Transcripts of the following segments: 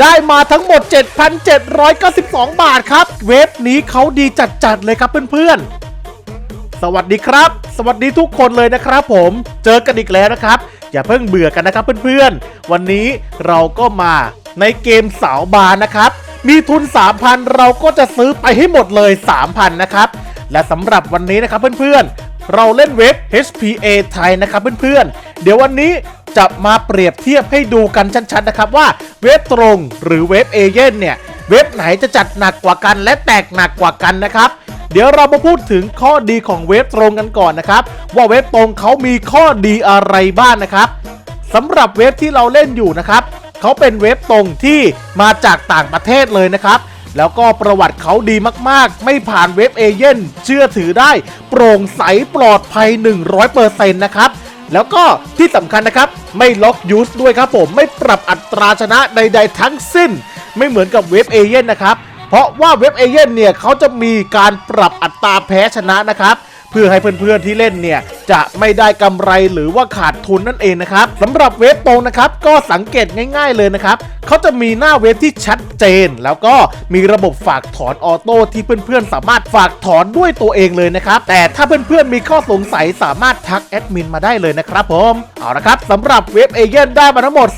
ได้มาทั้งหมด 7,792 บาทครับ เว็บนี้เขาดีจัดๆเลยครับเพื่อนๆ สวัสดีครับ สวัสดีทุกคนเลยนะครับผม เจอกันอีกแล้วนะครับ อย่าเพิ่งเบื่อกันนะครับเพื่อนๆ วันนี้เราก็มาในเกมสาวบานนะครับ มีทุน 3,000 เราก็จะซื้อไปให้หมดเลย 3,000 นะครับ และสำหรับวันนี้นะครับเพื่อนๆ เราเล่นเว็บ HPA ไทยนะครับเพื่อนๆ เดี๋ยววันนี้จะมาเปรียบเทียบให้ดูกันชัดๆนะครับว่าเว็บตรงหรือเว็บเอเย่นเนี่ยเว็บไหนจะจัดหนักกว่ากันและแตกหนักกว่ากันนะครับ เดี๋ยวเรามาพูดถึงข้อดีของเว็บตรงกันก่อนนะครับ ว่าเว็บตรงเขามีข้อดีอะไรบ้างนะครับสำหรับเว็บที่เราเล่นอยู่นะครับเขาเป็นเว็บตรงที่มาจากต่างประเทศเลยนะครับ แล้วก็ประวัติเขาดีมากๆ ไม่ผ่านเว็บเอเย่นเชื่อถือได้ โปร่งใสปลอดภัย 100%นะครับ แล้วก็ที่สำคัญนะครับ ไม่ล็อกยูสด้วยครับผมไม่ปรับอัตราชนะใด ๆ ทั้งสิ้น ไม่เหมือนกับเว็บเอเย่นนะครับเพราะว่าเว็บเอเย่นเนี่ยเขาจะมีการปรับอัตราแพ้ชนะนะครับ เพื่อให้เพื่อนๆที่เล่นเนี่ย จะไม่ได้กำไรหรือว่าขาดทุนนั่นเองนะครับสำหรับเว็บตรงนะครับก็สังเกตง่าย ๆเลยนะครับเขาจะมีหน้าเว็บที่ชัดเจน แล้วก็มีระบบฝากถอนออโต้ที่เพื่อนๆ สามารถฝากถอนด้วยตัวเองเลยนะครับ แต่ถ้าเพื่อนๆ มีข้อสงสัยสามารถทักแอดมินมาได้เลยนะครับผม เอาละครับสำหรับเว็บเอเย่นได้มาทั้งหมด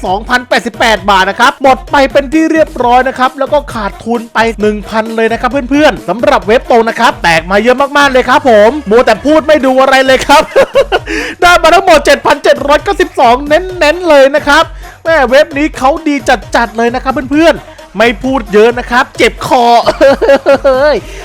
2,088 บาทนะครับ หมดไปเป็นที่เรียบร้อยนะครับ แล้วก็ขาดทุนไป 1,000 เลยนะครับเพื่อนๆสำหรับเว็บตรงนะครับ แตกมาเยอะมากๆเลยครับผมมัวแต่พูดไม่ดูอะไรเลยครับได้มาทั้งหมด 7,792 เน้นๆเลยนะครับแม่เว็บนี้เขาดีจัดๆเลยนะครับเพื่อนๆไม่พูดเยอะนะครับ เจ็บคอ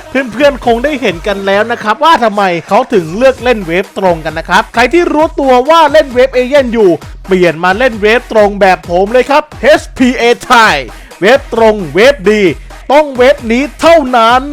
เพื่อนๆ คงได้เห็นกันแล้วนะครับ ว่าทำไมเขาถึงเลือกเล่นเวฟตรงกันนะครับ ใครที่รู้ตัวว่าเล่นเวฟเอเย่นอยู่ เปลี่ยนมาเล่นเวฟตรงแบบผมเลยครับ HPA ไทยเวฟตรงเวฟดี ต้องเวฟนี้เท่านั้น